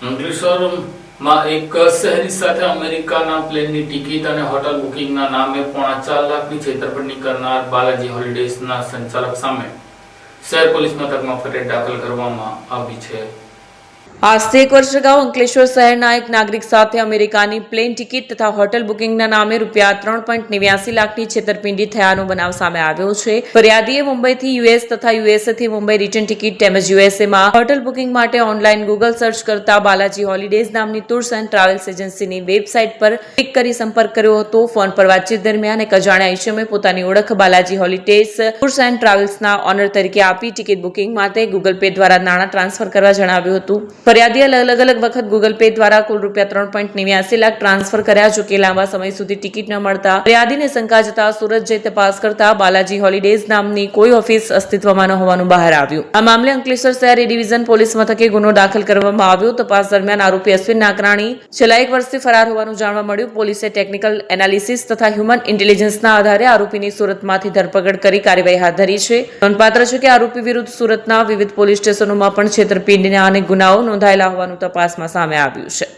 અંકલેશ્વરમાં એક શહેરી સાથે અમેરિકાના પ્લેનની ટિકિટ અને હોટલ બુકિંગના નામે પોણા ચાર લાખની છેતરપિંડી કરનાર બાલાજી હોલિડેઝના સંચાલક સામે શહેર પોલીસ મથકમાં ફરિયાદ દાખલ કરવામાં આવી છે. આજથી એક વર્ષ અગાઉ અંકલેશ્વર શહેરના એક નાગરિક સાથે અમેરિકાની પ્લેન ટિકિટ તથા હોટલ બુકિંગના નામે રૂપિયા ત્રણ પોઈન્ટ નેવ્યાસી લાખની છેતરપિંડી થયાનો બનાવ સામે આવ્યો છે. ફરિયાદીએ મુંબઈથી યુએસ તથા યુએસએથી મુંબઈ રિટર્ન ટિકિટ તેમજ યુએસએમાં હોટલ બુકિંગ માટે ઓનલાઈન ગૂગલ સર્ચ કરતા બાલાજી હોલિડેઝ નામની ટૂર્સ એન્ડ ટ્રાવેલ્સ એજન્સીની વેબસાઇટ પર ક્લિક કરી સંપર્ક કર્યો હતો. ફોન પર વાતચીત દરમિયાન એક અજાણ્યા ઈસમે પોતાની ઓળખ બાલાજી હોલિડેઝ ટૂર્સ એન્ડ ટ્રાવેલ્સના ઓનર તરીકે આપી ટિકિટ બુકિંગ માટે ગૂગલ પે દ્વારા નાણાં ટ્રાન્સફર કરવા જણાવ્યું હતું. ફરિયાદીએ અલગ અલગ વખત ગૂગલ પે દ્વારા કુલ રૂપિયા ત્રણ પોઈન્ટ નેવ્યાસી લાખ ટ્રાન્સફર કર્યા જો કે લાંબા સમય સુધી ટિકિટ ન મળતા. ફરિયાદીને શંકા જતા સુરત જઈ તપાસ કરતા બાલાજી હોલિડેઝ નામની કોઈ ઓફિસ અસ્તિત્વમાં ન હોવાનું બહાર આવ્યું. આ મામલે અંકલેશ્વર શહેર ડિવિઝન પોલીસ મથકે ગુનો દાખલ કરવામાં આવ્યો. તપાસ દરમિયાન આરોપી અશ્વિન નાકરાણી છેલ્લા એક વર્ષથી ફરાર હોવાનું જાણવા મળ્યું. પોલીસે ટેકનિકલ એનાલિસિસ તથા હ્યુમન ઇન્ટેલિજન્સના આધારે આરોપીની સુરતમાંથી ધરપકડ કરી કાર્યવાહી હાથ ધરી છે. નોંધપાત્ર છે કે આરોપી વિરુદ્ધ સુરતના વિવિધ પોલીસ સ્ટેશનોમાં પણ છેતરપિંડીના અનેક ગુનાઓ નોંધાયેલા હોવાનું તપાસમાં સામે આવ્યું છે.